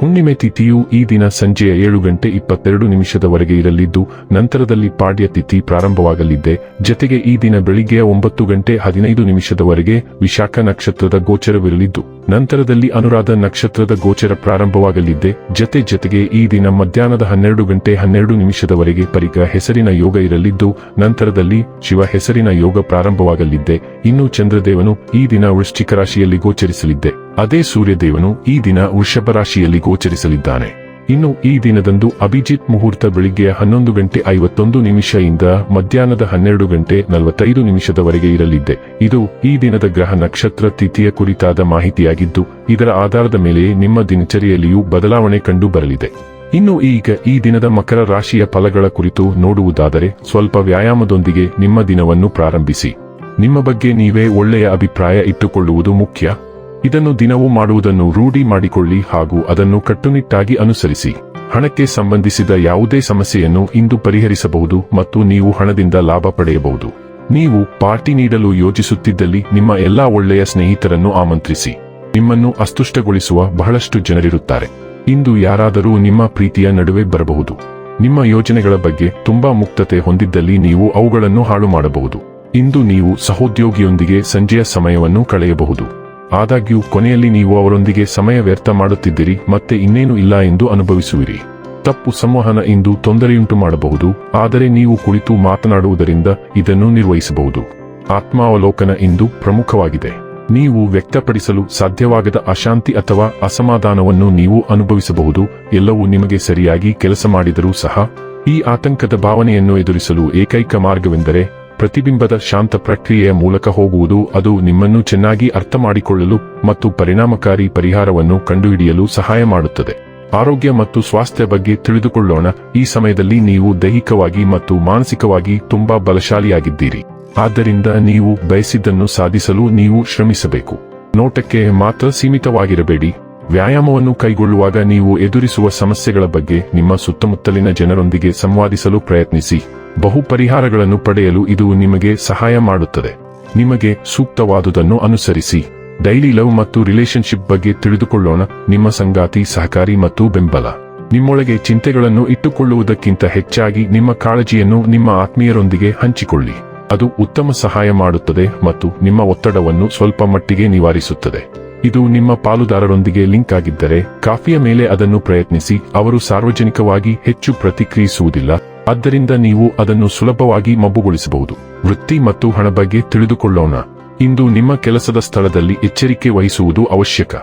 ಹುಣ್ಣಿಮೆ ತಿಥಿಯು ಈ ದಿನ ಸಂಜೆಯ ಏಳು ಗಂಟೆ ಇಪ್ಪತ್ತೆರಡು ನಿಮಿಷದವರೆಗೆ ಇರಲಿದ್ದು, ನಂತರದಲ್ಲಿ ಪಾಡ್ಯ ತಿಥಿ ಪ್ರಾರಂಭವಾಗಲಿದ್ದೆ ಜತೆಗೆ ಈ ದಿನ ಬೆಳಿಗ್ಗೆಯ ಒಂಬತ್ತು ಗಂಟೆ ಹದಿನೈದು ನಿಮಿಷದವರೆಗೆ ವಿಶಾಖ ನಕ್ಷತ್ರದ ಗೋಚರವಿರಲಿದ್ದು, ನಂತರದಲ್ಲಿ ಅನುರಾಧ ನಕ್ಷತ್ರದ ಗೋಚರ ಪ್ರಾರಂಭವಾಗಲಿದ್ದೆ ಜತೆ ಜತೆಗೆ ಈ ದಿನ ಮಧ್ಯಾಹ್ನದ ಹನ್ನೆರಡು ಗಂಟೆ ಹನ್ನೆರಡು ನಿಮಿಷದವರೆಗೆ ಪರಿಕ ಹೆಸರಿನ ಯೋಗ ಇರಲಿದ್ದು, ನಂತರದಲ್ಲಿ ಶಿವ ಹೆಸರಿನ ಯೋಗ ಪ್ರಾರಂಭವಾಗಲಿದ್ದೆ ಇನ್ನು ಚಂದ್ರದೇವನು ಈ ದಿನ ವೃಶ್ಚಿಕ ರಾಶಿಯಲ್ಲಿ ಗೋಚರಿಸಲಿದ್ದೆ ಅದೇ ಸೂರ್ಯದೇವನು ಈ ದಿನ ವೃಷಭ ರಾಶಿಯಲ್ಲಿ ಗೋಚರಿಸಲಿದ್ದಾನೆ. ಇನ್ನು ಈ ದಿನದಂದು ಅಭಿಜಿತ್ ಮುಹೂರ್ತ ಬೆಳಿಗ್ಗೆ ಹನ್ನೊಂದು ಗಂಟೆ ಐವತ್ತೊಂದು ನಿಮಿಷದಿಂದ ಮಧ್ಯಾಹ್ನದ ಹನ್ನೆರಡು ಗಂಟೆ ನಲವತ್ತೈದು ನಿಮಿಷದವರೆಗೆ ಇರಲಿದ್ದೆ. ಇದು ಈ ದಿನದ ಗ್ರಹ ನಕ್ಷತ್ರ ತಿಥಿಯ ಕುರಿತಾದ ಮಾಹಿತಿಯಾಗಿದ್ದು, ಇದರ ಆಧಾರದ ಮೇಲೆ ನಿಮ್ಮ ದಿನಚರಿಯಲ್ಲಿಯೂ ಬದಲಾವಣೆ ಕಂಡು ಬರಲಿದೆ. ಇನ್ನು ಈಗ ಈ ದಿನದ ಮಕರ ರಾಶಿಯ ಫಲಗಳ ಕುರಿತು ನೋಡುವುದಾದರೆ, ಸ್ವಲ್ಪ ವ್ಯಾಯಾಮದೊಂದಿಗೆ ನಿಮ್ಮ ದಿನವನ್ನು ಪ್ರಾರಂಭಿಸಿ. ನಿಮ್ಮ ಬಗ್ಗೆ ನೀವೇ ಒಳ್ಳೆಯ ಅಭಿಪ್ರಾಯ ಇಟ್ಟುಕೊಳ್ಳುವುದು ಮುಖ್ಯ. ಇದನ್ನು ದಿನವೂ ಮಾಡುವುದನ್ನು ರೂಢಿ ಮಾಡಿಕೊಳ್ಳಿ ಹಾಗೂ ಅದನ್ನು ಕಟ್ಟುನಿಟ್ಟಾಗಿ ಅನುಸರಿಸಿ. ಹಣಕ್ಕೆ ಸಂಬಂಧಿಸಿದ ಯಾವುದೇ ಸಮಸ್ಯೆಯನ್ನು ಇಂದು ಪರಿಹರಿಸಬಹುದು ಮತ್ತು ನೀವು ಹಣದಿಂದ ಲಾಭ ಪಡೆಯಬಹುದು. ನೀವು ಪಾರ್ಟಿ ನೀಡಲು ಯೋಜಿಸುತ್ತಿದ್ದಲ್ಲಿ ನಿಮ್ಮ ಎಲ್ಲಾ ಒಳ್ಳೆಯ ಸ್ನೇಹಿತರನ್ನು ಆಮಂತ್ರಿಸಿ. ನಿಮ್ಮನ್ನು ಅಸ್ತುಷ್ಟಗೊಳಿಸುವ ಬಹಳಷ್ಟು ಜನರಿರುತ್ತಾರೆ. ಇಂದು ಯಾರಾದರೂ ನಿಮ್ಮ ಪ್ರೀತಿಯ ನಡುವೆ ಬರಬಹುದು. ನಿಮ್ಮ ಯೋಜನೆಗಳ ಬಗ್ಗೆ ತುಂಬಾ ಮುಕ್ತತೆ ಹೊಂದಿದ್ದಲ್ಲಿ ನೀವು ಅವುಗಳನ್ನು ಹಾಳು ಮಾಡಬಹುದು ಇಂದು ನೀವು ಸಹೋದ್ಯೋಗಿಯೊಂದಿಗೆ ಸಂಜೆಯ ಸಮಯವನ್ನು ಕಳೆಯಬಹುದು. ಆದಾಗ್ಯೂ, ಕೊನೆಯಲ್ಲಿ ನೀವು ಅವರೊಂದಿಗೆ ಸಮಯ ವ್ಯರ್ಥ ಮಾಡುತ್ತಿದ್ದೀರಿ ಮತ್ತೆ ಇನ್ನೇನು ಇಲ್ಲ ಎಂದು ಅನುಭವಿಸುವಿರಿ. ತಪ್ಪು ಸಂವಹನ ಎಂದು ತೊಂದರೆಯುಂಟು ಮಾಡಬಹುದು, ಆದರೆ ನೀವು ಕುಳಿತು ಮಾತನಾಡುವುದರಿಂದ ಇದನ್ನು ನಿರ್ವಹಿಸಬಹುದು. ಆತ್ಮಾವಲೋಕನ ಇಂದು ಪ್ರಮುಖವಾಗಿದೆ. ನೀವು ವ್ಯಕ್ತಪಡಿಸಲು ಸಾಧ್ಯವಾಗದ ಅಶಾಂತಿ ಅಥವಾ ಅಸಮಾಧಾನವನ್ನು ನೀವು ಅನುಭವಿಸಬಹುದು, ಎಲ್ಲವೂ ನಿಮಗೆ ಸರಿಯಾಗಿ ಕೆಲಸ ಮಾಡಿದರೂ ಸಹ. ಈ ಆತಂಕದ ಭಾವನೆಯನ್ನು ಎದುರಿಸಲು ಏಕೈಕ ಮಾರ್ಗವೆಂದರೆ ಪ್ರತಿಬಿಂಬದ ಶಾಂತ ಪ್ರಕ್ರಿಯೆಯ ಮೂಲಕ ಹೋಗುವುದು ಅದು ನಿಮ್ಮನ್ನು ಚೆನ್ನಾಗಿ ಅರ್ಥ ಮಾಡಿಕೊಳ್ಳಲು ಮತ್ತು ಪರಿಣಾಮಕಾರಿ ಪರಿಹಾರವನ್ನು ಕಂಡುಹಿಡಿಯಲು ಸಹಾಯ ಮಾಡುತ್ತದೆ. ಆರೋಗ್ಯ ಮತ್ತು ಸ್ವಾಸ್ಥ್ಯ ಬಗ್ಗೆ ತಿಳಿದುಕೊಳ್ಳೋಣ. ಈ ಸಮಯದಲ್ಲಿ ನೀವು ದೈಹಿಕವಾಗಿ ಮತ್ತು ಮಾನಸಿಕವಾಗಿ ತುಂಬಾ ಬಲಶಾಲಿಯಾಗಿದ್ದೀರಿ. ಆದ್ದರಿಂದ ನೀವು ಬಯಸಿದ್ದನ್ನು ಸಾಧಿಸಲು ನೀವು ಶ್ರಮಿಸಬೇಕು. ನೋಟಕ್ಕೆ ಮಾತ್ರ ಸೀಮಿತವಾಗಿರಬೇಡಿ. ವ್ಯಾಯಾಮವನ್ನು ಕೈಗೊಳ್ಳುವಾಗ ನೀವು ಎದುರಿಸುವ ಸಮಸ್ಯೆಗಳ ಬಗ್ಗೆ ನಿಮ್ಮ ಸುತ್ತಮುತ್ತಲಿನ ಜನರೊಂದಿಗೆ ಸಂವಾದಿಸಲು ಪ್ರಯತ್ನಿಸಿ. ಬಹು ಪರಿಹಾರಗಳನ್ನು ಪಡೆಯಲು ಇದು ನಿಮಗೆ ಸಹಾಯ ಮಾಡುತ್ತದೆ. ನಿಮಗೆ ಸೂಕ್ತವಾದುದನ್ನು ಅನುಸರಿಸಿ. ಡೈಲಿ ಲವ್ ಮತ್ತು ರಿಲೇಶನ್ಶಿಪ್ ಬಗ್ಗೆ ತಿಳಿದುಕೊಳ್ಳೋಣ. ನಿಮ್ಮ ಸಂಗಾತಿ, ಸಹಕಾರಿ ಮತ್ತು ಬೆಂಬಲ. ನಿಮ್ಮೊಳಗೆ ಚಿಂತೆಗಳನ್ನು ಇಟ್ಟುಕೊಳ್ಳುವುದಕ್ಕಿಂತ ಹೆಚ್ಚಾಗಿ ನಿಮ್ಮ ಕಾಳಜಿಯನ್ನು ನಿಮ್ಮ ಆತ್ಮೀಯರೊಂದಿಗೆ ಹಂಚಿಕೊಳ್ಳಿ. ಅದು ಉತ್ತಮ ಸಹಾಯ ಮಾಡುತ್ತದೆ ಮತ್ತು ನಿಮ್ಮ ಒತ್ತಡವನ್ನು ಸ್ವಲ್ಪ ಮಟ್ಟಿಗೆ ನಿವಾರಿಸುತ್ತದೆ. ಇದು ನಿಮ್ಮ ಪಾಲುದಾರರೊಂದಿಗೆ ಲಿಂಕ್ ಆಗಿದ್ದರೆ, ಕಾಫಿಯ ಮೇಲೆ ಅದನ್ನು ಪ್ರಯತ್ನಿಸಿ. ಅವರು ಸಾರ್ವಜನಿಕವಾಗಿ ಹೆಚ್ಚು ಪ್ರತಿಕ್ರಿಯಿಸುವುದಿಲ್ಲ. ಆದ್ದರಿಂದ ನೀವು ಅದನ್ನು ಸುಲಭವಾಗಿ ಮಬ್ಬುಗೊಳಿಸಬಹುದು. ವೃತ್ತಿ ಮತ್ತು ಹಣ ಬಗ್ಗೆ ತಿಳಿದುಕೊಳ್ಳೋಣ. ಇಂದು ನಿಮ್ಮ ಕೆಲಸದ ಸ್ಥಳದಲ್ಲಿ ಎಚ್ಚರಿಕೆ ವಹಿಸುವುದು ಅವಶ್ಯಕ.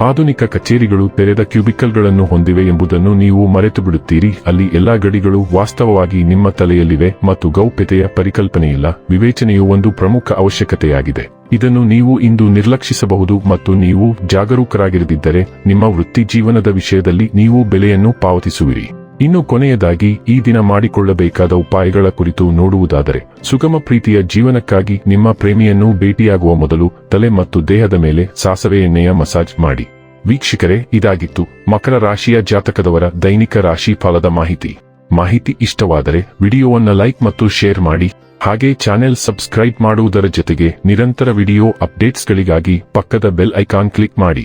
ಆಧುನಿಕ ಕಚೇರಿಗಳು ತೆರೆದ ಕ್ಯೂಬಿಕಲ್ಗಳನ್ನು ಹೊಂದಿವೆ ಎಂಬುದನ್ನು ನೀವು ಮರೆತು ಬಿಡುತ್ತೀರಿ ಅಲ್ಲಿ ಎಲ್ಲಾ ಗಡಿಗಳು ವಾಸ್ತವವಾಗಿ ನಿಮ್ಮ ತಲೆಯಲ್ಲಿವೆ ಮತ್ತು ಗೌಪ್ಯತೆಯ ಪರಿಕಲ್ಪನೆಯಿಲ್ಲ. ವಿವೇಚನೆಯು ಒಂದು ಪ್ರಮುಖ ಅವಶ್ಯಕತೆಯಾಗಿದೆ. ಇದನ್ನು ನೀವು ಇಂದು ನಿರ್ಲಕ್ಷಿಸಬಹುದು ಮತ್ತು ನೀವು ಜಾಗರೂಕರಾಗಿರದಿದ್ದರೆ ನಿಮ್ಮ ವೃತ್ತಿ ಜೀವನದ ವಿಷಯದಲ್ಲಿ ನೀವು ಬೆಲೆಯನ್ನು ಪಾವತಿಸುವಿರಿ. ಇನ್ನು ಕೊನೆಯದಾಗಿ ಈ ದಿನ ಮಾಡಿಕೊಳ್ಳಬೇಕಾದ ಉಪಾಯಗಳ ಕುರಿತು ನೋಡುವುದಾದರೆ, ಸುಗಮ ಪ್ರೀತಿಯ ಜೀವನಕ್ಕಾಗಿ ನಿಮ್ಮ ಪ್ರೇಮಿಯನ್ನು ಭೇಟಿಯಾಗುವ ಮೊದಲು ತಲೆ ಮತ್ತು ದೇಹದ ಮೇಲೆ ಸಾಸವೆ ಎಣ್ಣೆಯ ಮಸಾಜ್ ಮಾಡಿ. ವೀಕ್ಷಕರೇ, ಇದಾಗಿತ್ತು ಮಕರ ರಾಶಿಯ ಜಾತಕದವರ ದೈನಿಕ ರಾಶಿ ಫಲದ ಮಾಹಿತಿ. ಮಾಹಿತಿ ಇಷ್ಟವಾದರೆ ವಿಡಿಯೋವನ್ನ ಲೈಕ್ ಮತ್ತು ಶೇರ್ ಮಾಡಿ, ಹಾಗೆ ಚಾನೆಲ್ ಸಬ್ಸ್ಕ್ರೈಬ್ ಮಾಡುವುದರ ಜೊತೆಗೆ ನಿರಂತರ ವಿಡಿಯೋ ಅಪ್ಡೇಟ್ಸ್ಗಳಿಗಾಗಿ ಪಕ್ಕದ ಬೆಲ್ ಐಕಾನ್ ಕ್ಲಿಕ್ ಮಾಡಿ.